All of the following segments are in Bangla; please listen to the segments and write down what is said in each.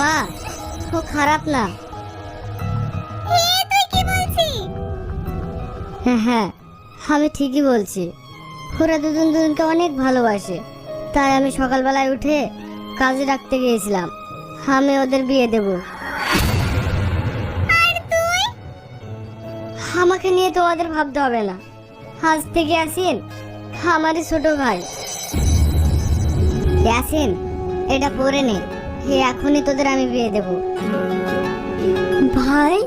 মা ও খারাপ না? তুই কি বলছিস? হ্যাঁ হ্যাঁ আমি ঠিকই বলছি। ওরা দুজন দুজনকে অনেক ভালোবাসে। তাই আমি সকালবেলায় উঠে কাজে ডাকতে গিয়েছিলাম। আমি ওদের বিয়ে দেব। আমাকে নিয়ে তো ওদের ভাবতে হবে না। আজ থেকে আসিন আমারই ছোট ভাই। ইয়াসিন এটা পরে নে। এখনই তোদের আমি বিয়ে দেব। ভাই?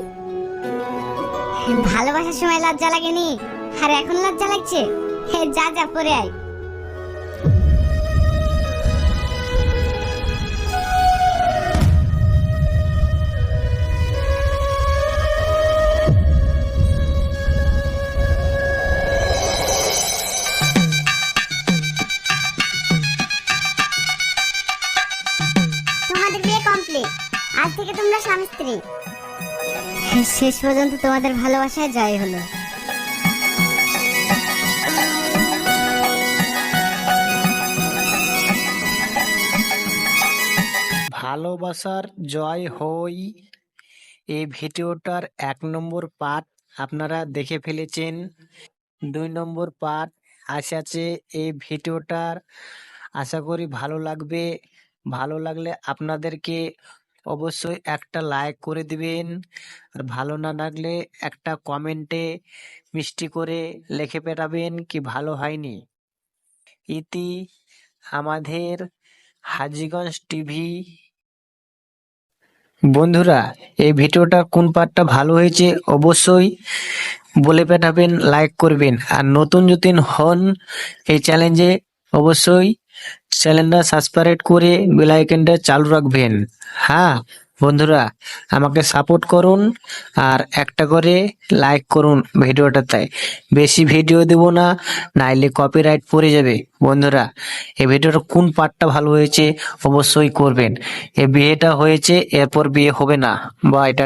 ভালোবাসার সময় লজ্জা লাগেনি? আর এখন লজ্জা লাগছে? হে, যা যা, পরে আয়। আজ থেকে তোমরা স্বামী স্ত্রী। শেষ পর্যন্ত তোমাদের ভালোবাসায় যাই হলো। ভালোবাসার জয় হই। এই ভিডিওটার এক নম্বর পার্ট আপনারা দেখে ফেলেছেন। দুই নম্বর পার্ট আছে এই ভিডিওটার। আশা করি ভালো লাগবে। ভালো লাগলে আপনাদেরকে অবশ্যই একটা লাইক করে দিবেন। আর ভালো না লাগলে একটা কমেন্টে মিষ্টি করে লিখে পেটাবেন কি ভালো হয়নি। ইতি আমাদের হাজিগঞ্জ টিভি। বন্ধুরা, এই ভিডিওটা কোন পার্টটা ভালো হয়েছে অবশ্যই বলে পাঠাবেন লাইক করবেন। আর নতুন যদি হন এই চ্যালেঞ্জে অবশ্যই চ্যানেলটা সাবস্ক্রাইব করে বেল আইকনটা চালু রাখবেন। হ্যাঁ বন্ধুরা, আমাকে সাপোর্ট করুন আর একটা করে লাইক করুন ভিডিওটাতে। বেশি ভিডিও দেব না, নাইলে কপিরাইট পড়ে যাবে। বন্ধুরা, এই ভিডিওটা কোন পার্টটা ভালো হয়েছে অবশ্যই করবেন। এ বিয়েটা হয়েছে, এরপর বিয়ে হবে না। বা এটা